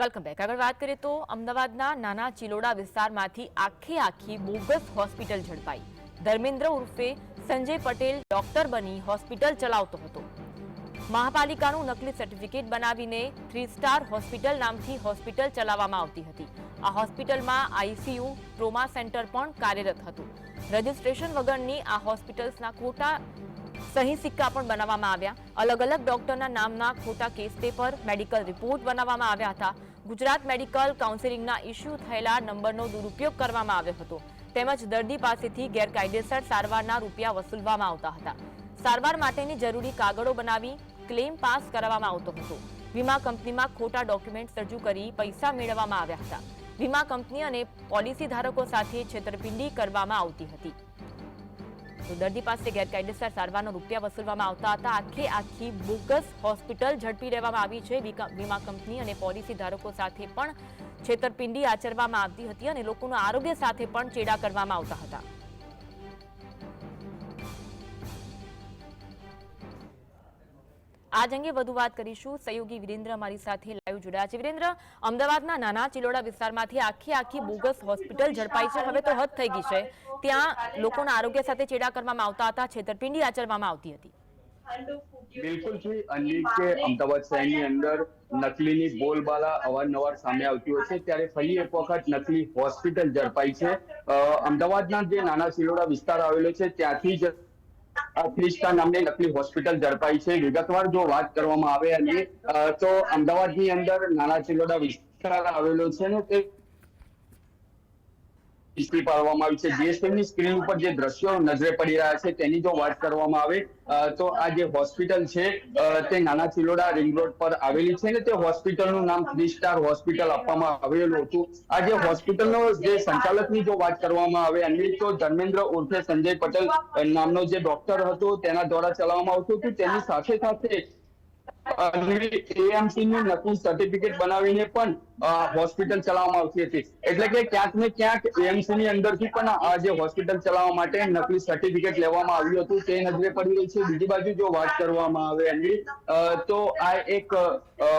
Welcome back આગળ વાત કરીએ તો અમદાવાદના નાના ચિલોડા વિસ્તારમાંથી આખી આખી બોગસ હોસ્પિટલ ઝડપાઈ. ધર્મેન્દ્ર ઉર્ફે સંજય પટેલ ડોક્ટર બની હોસ્પિટલ ચલાવતો હતો. મહાપાલિકાનું નકલી સર્ટિફિકેટ બનાવીને થ્રી સ્ટાર હોસ્પિટલ નામથી હોસ્પિટલ ચલાવવામાં આવતી હતી. આ હોસ્પિટલમાં આઈસીયુ, ટ્રોમા સેન્ટર પણ કાર્યરત હતું. રજિસ્ટ્રેશન વગરની આ હોસ્પિટલ્સના ખોટા સહી સિક્કા પણ બનાવવામાં આવ્યા. અલગ અલગ ડોક્ટરના નામના ખોટા કેસ પેપર, મેડિકલ રિપોર્ટ બનાવવામાં આવ્યા હતા. ગુજરાત મેડિકલ કાઉન્સિલિંગના ઇસ્યુ થયેલા નંબરનો દુરુપયોગ કરવામાં આવ્યો હતો. તેમજ દર્દી પાસેથી ગેરકાયદેસર સારવારના રૂપિયા વસૂલવામાં આવતા હતા. સારવાર માટેની જરૂરી કાગળો બનાવી ક્લેમ પાસ કરાવવામાં આવતો હતો. વીમા કંપનીમાં ખોટા ડોક્યુમેન્ટ રજૂ કરી પૈસા મેળવવામાં આવ્યા હતા. વીમા કંપની અને પોલિસી ધારકો સાથે છેતરપિંડી કરવામાં આવતી હતી. તો દર્દી પાસે ગેરકાયદેસર સારવારનો રૂપિયા વસૂલવામાં આવતા હતા. આખે આખી બોગસ હોસ્પિટલ ઝડપી લેવામાં આવી છે. વીમા કંપની અને પોલિસી ધારકો સાથે પણ છેતરપિંડી આચરવામાં આવતી હતી અને લોકોના આરોગ્ય સાથે પણ ચેડા કરવામાં આવતા હતા. આજ અંગે વધુ વાત કરીશું. સહયોગી વિરેન્દ્ર અમારી સાથે લાઈવ જોડાયા છે. વિરેન્દ્ર, અમદાવાદના નાના ચિલોડા વિસ્તારમાંથી આખી આખી બોગસ હોસ્પિટલ ઝડપાઈ છે. હવે તો હદ થઈ ગઈ છે. ત્યાં લોકોના આરોગ્ય સાથે ચેડા કરવામાં આવતા હતા. છેતરપિંડી આચરવામાં આવતી હતી. બિલકુલ જી. અન્ય કે અમદાવાદ શહેરની અંદર નકલીની બોલબાલા અવારનવાર સામે આવતી હોય છે. ત્યારે ફરી એક વખત નકલી હોસ્પિટલ ઝડપાઈ છે. અમદાવાદના જે નાના સિલોડા વિસ્તાર આવેલો છે, ત્યાંથી જ આ ક્રિસ્ટા નામની નકલી હોસ્પિટલ ઝડપાઈ છે. વિગતવાર જો વાત કરવામાં આવે અને તો અમદાવાદની અંદર નાના ચિલોડા વિસ્તાર આવેલો છે ને તે હિસ્ટ્રી પાડવામાં આવી છે. જીએસટીની સ્ક્રીન ઉપર જે દ્રશ્યો નજરે પડી રહ્યા છે તેની જો વાત કરવામાં આવે તો આ જે હોસ્પિટલ છે તે નાના ચિલોડા રિંગ રોડ પર આવેલી છે ને તે હોસ્પિટલનું નામ થ્રી સ્ટાર હોસ્પિટલ આપવામાં આવેલું હતું. આ જે હોસ્પિટલનો જે સંચાલકની જો વાત કરવામાં આવે અન્ય તો ધર્મેન્દ્ર ઉર્ફે સંજય પટેલ નામનો જે ડોક્ટર હતો તેના દ્વારા ચલાવવામાં આવતું હતું. તેની સાથે સાથે એએમસી નું સર્ટિફિકેટ બનાવીને પણ હોસ્પિટલ ચલાવવામાં આવતી હતી. એટલે કે ક્યાંક ને ક્યાંક એએમસી અંદરથી પણ આ જે હોસ્પિટલ ચલાવવા માટે નકલી સર્ટિફિકેટ લેવામાં આવ્યું હતું, તે નજરે પડી રહી છે. બીજી બાજુ જો વાત કરવામાં આવે એની તો આ એક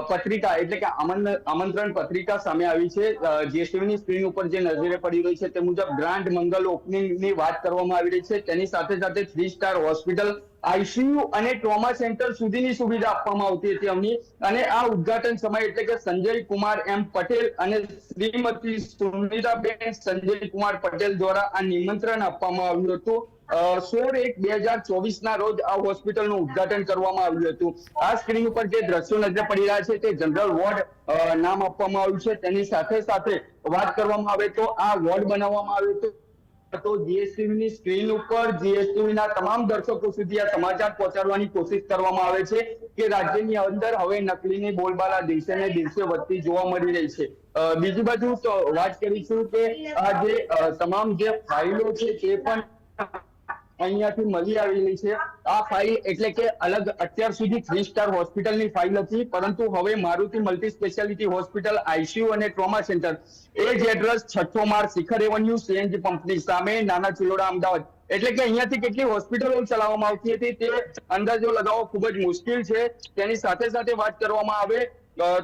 પત્રિકા, એટલે કે આમંત્રણ પત્રિકા સામે આવી છે. જીએસટીવીની સ્ક્રીન ઉપર જે નજરે પડી રહી છે, તે મુજબ ગ્રાન્ડ મંગલ ઓપનિંગની વાત કરવામાં આવી રહી છે. તેની સાથે સાથે થ્રી સ્ટાર હોસ્પિટલ આઈસીયુ અને ટ્રોમા સેન્ટર સુધીની સુવિધા આપવામાં આવતી હતી અમને અને આ ઉદઘાટન સમય એટલે કે સંજય કુમાર એમ પટેલ અને શ્રીમતી સુનિતાબેન સંજય કુમાર પટેલ દ્વારા આ નિમંત્રણ આપવામાં આવ્યું હતું. સોળ એક બે હજાર ચોવીસ ના રોજ આ હોસ્પિટલનું ઉદ્ઘાટન કરવામાં આવ્યું હતું. આ સ્ક્રીન ઉપર જે દ્રશ્યો નજરે પડી રહ્યા છે તે જનરલ વોર્ડ નામ આપવામાં આવ્યું છે. તેની સાથે સાથે વાત કરવામાં આવે તો આ વોર્ડ બનાવવામાં આવ્યો હતો. તો જીએસટીવીની સ્ક્રીન ઉપર જીએસટીવીના તમામ દર્શકો સુધી આ સમાચાર પહોંચાડવાની કોશિશ કરવામાં આવે છે કે રાજ્યની અંદર હવે નકલીની બોલબાલા દિવસે ને દિવસે વધતી જોવા મળી રહી છે. બીજી બાજુ વાત કરીશું કે આ જે તમામ જે ફાઇલો છે તે પણ અહીંયાથી મળી આવેલી છે. આ ફાઇલ એટલે કે અલગ અત્યાર સુધી થ્રી સ્ટાર હોસ્પિટલની ફાઇલ હતી. પરંતુ હવે Maruti multi speciality hospital ICU અને ટ્રોમા સેન્ટર એ જ એડ્રેસ છઠ્ઠો માળ શિખર એવન્યુ સીએનજી પંપની સામે, નાના ચિલોડા, અમદાવાદ. એટલે કે અહીંયાથી કેટલી હોસ્પિટલો ચલાવવામાં આવતી હતી તે અંદાજો લગાવવો ખૂબ જ મુશ્કેલ છે. તેની સાથે સાથે વાત કરવામાં આવે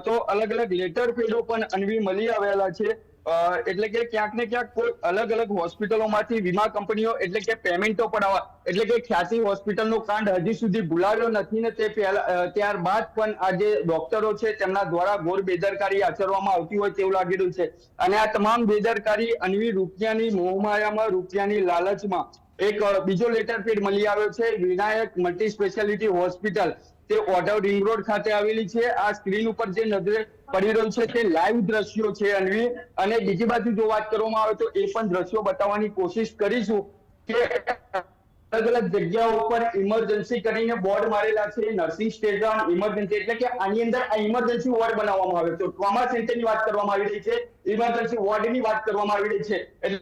તો અલગ અલગ લેટર પેડો પણ અનવી મળી આવેલા છે. એટલે કે ક્યાંક ને ક્યાંક કોઈ અલગ અલગ હોસ્પિટલોમાંથી વીમા કંપનીઓ એટલે કે પેમેન્ટો પડાવવા એટલે કે ખ્યાતિ હોસ્પિટલનો કાંડ હજી સુધી ભૂલાવ્યો નથી ને તે ત્યારબાદ પણ આ જે ડોક્ટરો છે તેમના દ્વારા ઘોર બેદરકારી આચરવામાં આવતી હોય તેવું લાગી રહ્યું છે. અને આ તમામ બેદરકારી અનવી રૂપિયાની મોહમાયામાં રૂપિયાની લાલચમાં એક બીજો લેટર પેડ મળી આવ્યો છે, વિનાયક મલ્ટી સ્પેશિયાલિટી હોસ્પિટલ. તે ઓઢવ રિંગ રોડ ખાતે આવેલી છે. આ સ્ક્રીન ઉપર જે નજરે પડી રહ્યું છે તે લાઈવ દ્રશ્યો છે, અનવી. અને બીજી બાજુ જો વાત કરવામાં આવે તો એ પણ દ્રશ્યો બતાવવાની કોશિશ કરીશું કે અલગ અલગ જગ્યાઓ ઉપર ઇમરજન્સી કરીને બોર્ડ મારેલા છે નર્સિંગ સ્ટેશન ઇમરજન્સી એટલે કે આની અંદર આ ઇમરજન્સી વોર્ડ બનાવવામાં આવ્યો છે. ટ્રોમા સેન્ટરની વાત કરવામાં આવી રહી છે. ઇમરજન્સી વોર્ડની વાત કરવામાં આવી રહી છે. એટલે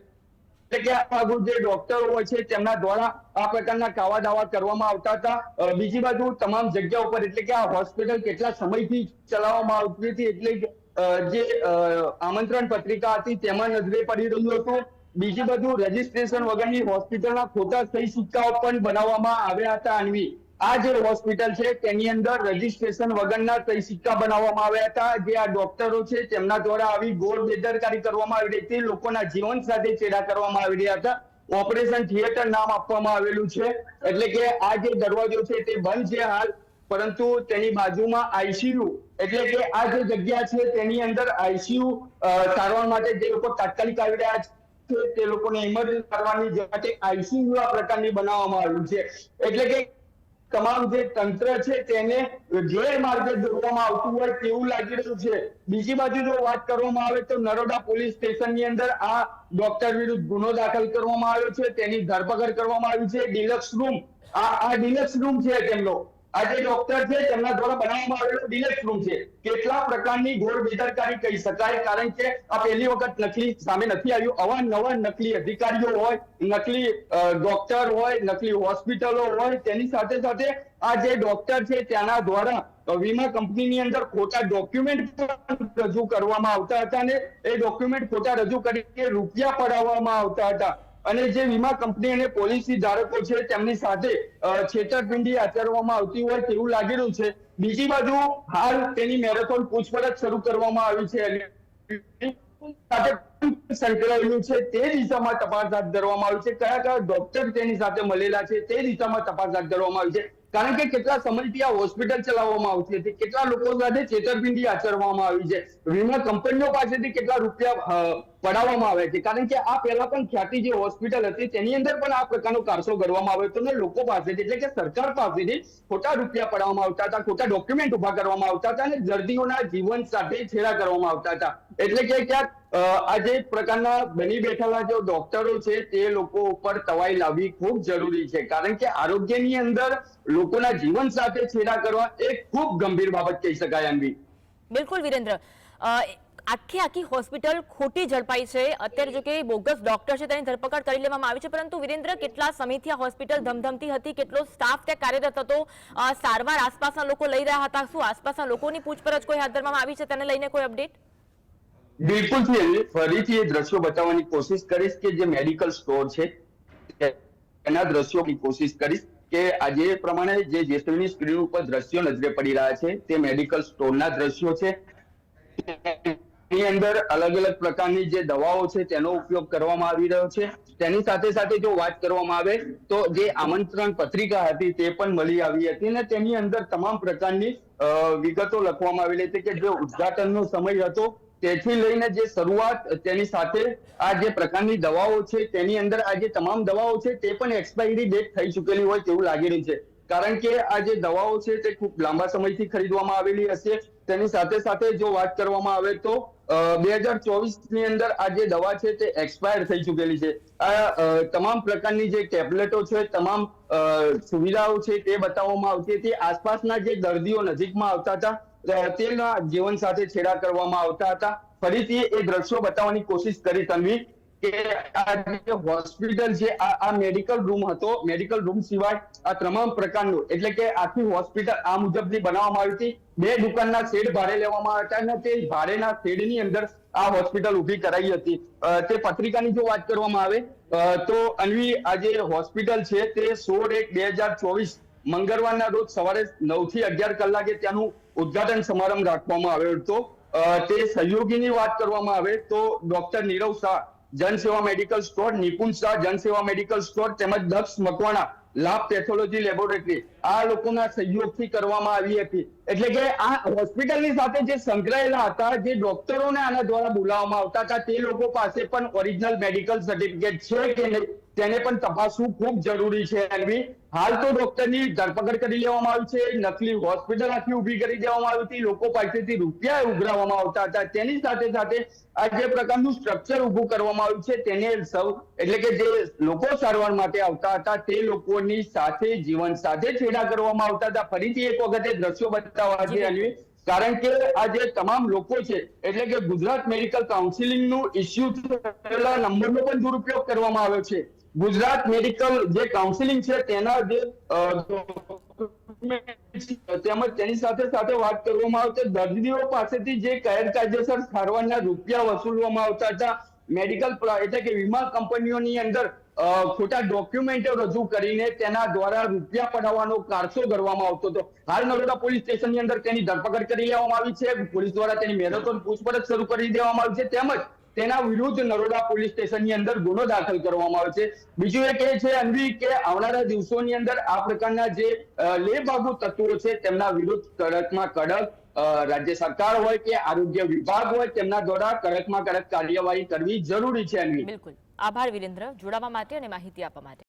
એટલે કે આ જે ડોક્ટરો હોય છે, તેમના દ્વારા આ પ્રકારના કાવા દાવા કરવામાં આવતા હતા. બીજી બાજુ તમામ જગ્યા ઉપર એટલે કે આ હોસ્પિટલ કેટલા સમયથી ચલાવવામાં આવતી હતી, એટલે જે આમંત્રણ પત્રિકા હતી, તેમાં નજરે પડી રહ્યું હતું. બીજી બાજુ રજીસ્ટ્રેશન વગરની હોસ્પિટલના ખોટા સહી સિક્કાઓ પણ બનાવવામાં આવ્યા હતા, અન્વી. આ જે હોસ્પિટલ છે, તેની અંદર રજીસ્ટ્રેશન વગરના કઈ સિક્કા બનાવવામાં આવ્યા હતા, જે આ ડોક્ટરો છે, તેમના દ્વારા આવી ગોળ બેદરકારી કરવામાં આવી રહી હતી, લોકોના જીવન સાથે ચેડા કરવામાં આવી રહ્યા હતા. ઓપરેશન થિયેટર નામ આપવામાં આવેલું છે, એટલે કે આ જે દરવાજો છે, તે બંધ છે હાલ, પરંતુ તેની બાજુમાં આઈસીયુ એટલે કે આ જે જગ્યા છે, તેની અંદર આઈસીયુ સારવાર માટે જે લોકો તાત્કાલિક આવી રહ્યા છે, તે લોકોને ઇમરજન્સી કરવાની માટે આઈસીયુ આ પ્રકારની બનાવવામાં આવ્યું છે. એટલે કે તમામ જે તંત્ર છે તેને ગેરમાર્ગે દોરવામાં આવતું હોય તેવું લાગી રહ્યું છે. બીજી બાજુ જો વાત કરવામાં આવે તો નરોડા પોલીસ સ્ટેશનની અંદર આ ડોક્ટર વિરુદ્ધ ગુનો દાખલ કરવામાં આવ્યો છે. તેની ધરપકડ કરવામાં આવી છે. ડિલક્સ રૂમ, આ આ ડિલક્સ રૂમ છે તેમનો. આ ડોક્ટર છે, તેમના દ્વારા બનાવવામાં આવેલો ડિલેક્સ રૂમ છે. કેટલા પ્રકારની ઘોર બેદરકારી કહી શકાય? કારણ કે આ પહેલી વખત નકલી, સામે નથી આવ્યું. અવારનવાર નકલી અધિકારીઓ હોય, નકલી ડોક્ટર હોય, નકલી હોસ્પિટલો હોય, તેની સાથે સાથે આ જે ડોક્ટર છે તેના દ્વારા વીમા કંપનીની અંદર ખોટા ડોક્યુમેન્ટ રજૂ કરવામાં આવતા હતા અને એ ડોક્યુમેન્ટ ખોટા રજૂ કરીને રૂપિયા પડાવવામાં આવતા હતા. અને જે વીમા કંપની અને પોલિસી ધારકો છે, તેમની સાથે છેતરપિંડી આચરવામાં આવતી હોય તેવું લાગી રહ્યું છે. બીજી બાજુ હાલ તેની મેરેથોન પૂછપરછ શરૂ કરવામાં આવી છે સંકળાયેલું છે. તે દિશામાં તપાસ હાથ ધરવામાં આવી છે. કયા કયા ડોક્ટર તેની સાથે મળેલા છે તે દિશામાં તપાસ હાથ ધરવામાં આવી છે. કારણ કે કેટલા સમયથી આ હોસ્પિટલ ચલાવવામાં આવતી હતી, કેટલા લોકો સાથે છેતરપિંડી આચરવામાં આવી છે. વીમા કંપનીઓ પાસેથી કેટલા રૂપિયા પડાવવામાં આવે છે. કારણ કે આ પહેલા પણ ખ્યાતિ જે હોસ્પિટલ હતી, તેની અંદર પણ આ પ્રકારનો કારસો કરવામાં આવ્યો હતો લોકો પાસેથી એટલે કે સરકાર પાસેથી ખોટા રૂપિયા પડાવવામાં આવતા હતા, ખોટા ડોક્યુમેન્ટ ઊભા કરવામાં આવતા હતા અને દર્દીઓના જીવન સાથે છેડા કરવામાં આવતા હતા. એટલે કે ક્યાંક આ જે પ્રકારના બની બેઠેલા જે ડોક્ટરો છે, તે લોકો ઉપર તવાઈ લાવવી ખૂબ જરૂરી છે. કારણ કે આરોગ્યની અંદર લોકોના જીવન સાથે છેડા કરવા એ ખૂબ ગંભીર બાબત કહી શકાય અન્વી બિલકુલ, વિરેન્દ્ર. આખી આખી હોસ્પિટલ ખોટી ઝડપાઈ છે. અત્યારે જો કે બોગસ ડોક્ટર છે તેની ધરપકડ કરી લેવામાં આવી છે. પરંતુ વિરેન્દ્ર, કેટલા સમયથી આ હોસ્પિટલ ધમધમતી હતી? કેટલો સ્ટાફ ત્યાં કાર્યરત હતો? સારવાર આસપાસના લોકો લઈ રહ્યા હતા. શું આસપાસના લોકોની પૂછપરછ કોઈ હાથ ધરવામાં આવી છે? તેને લઈને કોઈ અપડેટ? બિલકુલથી ફરીથી એ દ્રશ્યો બતાવવાની કોશિશ કરીશ કે જે મેડિકલ સ્ટોર છે, એના દ્રશ્યોની કોશિશ કરીશ કે આજે પ્રમાણે જે જેસલની સ્ક્રીન ઉપર દ્રશ્યો નજરે પડી રહ્યા છે, તે મેડિકલ સ્ટોરના દ્રશ્યો છે. એની અંદર અલગ અલગ પ્રકારની જે દવાઓ છે તેનો ઉપયોગ કરવામાં આવી રહ્યો છે. તેની સાથે સાથે જો વાત કરવામાં આવે તો જે આમંત્રણ પત્રિકા હતી તે પણ મળી આવી હતી અને તેની અંદર તમામ પ્રકારની વિગતો લખવામાં આવેલી હતી કે જે ઉદઘાટનનો સમય હતો તેથી લઈને જે શરૂઆત તેની સાથે આ જે પ્રકારની દવાઓ છે તેની અંદર આ જે તમામ દવાઓ છે તે પણ એક્સપાયરી ડેટ થઈ ચૂકેલી હોય તેવું લાગી રહ્યું છે. કારણ કે આ જે દવાઓ છે તે ખૂબ લાંબા સમયથી ખરીદવામાં આવેલી હશે. તેની સાથે સાથે જો વાત કરવામાં આવે તો બે હજાર ચોવીસની અંદર આ જે દવા છે તે એક્સપાયર થઈ ચૂકેલી છે. આ તમામ પ્રકારની જે ટેબ્લેટો છે, તમામ સુવિધાઓ છે તે બતાવવામાં આવતી હતી. આસપાસના જે દર્દીઓ નજીકમાં આવતા હતા તેના જીવન સાથે છેડા કરવામાં આવતા હતા. ફરીથી એ દ્રશ્યો બતાવવાની કોશિશ કરી તન્વી. કે આ હોસ્પિટલ છે, આ મેડિકલ રૂમ હતો. મેડિકલ રૂમ સિવાય આ તમામ પ્રકારનું, એટલે કે આખી હોસ્પિટલ આ મુજબની બનાવવામાં આવી હતી. બે દુકાનના શેડ ભાડે લેવામાં હતા અને તે ભાડેના શેડની અંદર આ હોસ્પિટલ ઊભી કરાઈ હતી. તે પત્રિકાની જો વાત કરવામાં આવે તો અનવી, આ જે હોસ્પિટલ છે, તે સોળ એક બે હજાર ચોવીસ મંગળવારના રોજ સવારે નવથી અગિયાર કલાકે ત્યાંનું ઉદ્ઘાટન સમારંભ રાખવામાં આવ્યો હતો. તે સહયોગીની વાત કરવામાં આવે તો doctor Nirav Shah Janseva medical store Nipun Shah Janseva medical store તેમજ દક્ષ મકવાણા લાભ પેથોલોજી લેબોરેટરી આ લોકોના સહયોગથી કરવામાં આવી હતી. એટલે કે આ હોસ્પિટલની સાથે જે સંકળાયેલા હતા, જે ડોક્ટરોને આના દ્વારા બોલાવવામાં આવતા હતા, તે લોકો પાસે પણ ઓરિજિનલ મેડિકલ સર્ટિફિકેટ છે કે નહીં, તેને પણ તપાસવું ખૂબ જરૂરી છે, એનવી. હાલ તો ડોક્ટરની ધરપકડ કરી લેવામાં આવી છે, નકલી હોસ્પિટલ આખી ઊભી કરી દેવામાં આવી હતી, લોકો પાસેથી રૂપિયા ઉઘરાવવામાં આવતા હતા. તેની સાથે સાથે આ જે પ્રકારનું સ્ટ્રક્ચર ઊભું કરવામાં આવ્યું છે, તેને સૌ એટલે કે જે લોકો સારવાર માટે આવતા હતા, તે લોકોની સાથે, જીવન સાથે છેડા કરવામાં આવતા હતા. ફરીથી એક વખત દ્રશ્યો બતાવવા છે. કારણ કે આ જે તમામ લોકો છે, એટલે કે ગુજરાત મેડિકલ કાઉન્સિલિંગનું ઇસ્યુ થયેલા નંબરનો પણ દુરુપયોગ કરવામાં આવ્યો છે. ગુજરાત મેડિકલ જે કાઉન્સિલિંગ છે, તેના જે તેમજ તેની સાથે સાથે વાત કરવામાં આવતી દર્દીઓ પાસેથી જે ગેરકાયદેસર સારવારના રૂપિયા વસૂલવામાં આવતા હતા, મેડિકલ એટલે કે વીમા કંપનીઓની અંદર ખોટા ડોક્યુમેન્ટો રજૂ કરીને તેના દ્વારા રૂપિયા પડાવવાનો કારસો કરવામાં આવતો હતો. હાલ નરોડા પોલીસ સ્ટેશનની અંદર તેની ધરપકડ કરી લેવામાં આવી છે. પોલીસ દ્વારા તેની મેરેથોન પૂછપરછ શરૂ કરી દેવામાં આવી છે. તેમજ તેના વિરુદ્ધ નરોડા પોલીસ સ્ટેશનની અંદર ગુનો દાખલ કરવામાં આવે છે. બીજું એક એ છે અન્વી કે આવનારા દિવસોની અંદર આ પ્રકારના જે અ, લેબાગુ તત્વો છે તેમના વિરુદ્ધ કડકમાં કડક રાજ્ય સરકાર હોય કે આરોગ્ય વિભાગ હોય તેમના દ્વારા કડકમાં કડક કાર્યવાહી કરવી જરૂરી છે અન્વી. બિલકુલ. આભાર વિરેન્દ્ર. જોડાવા માટે અને માહિતી આપવા માટે.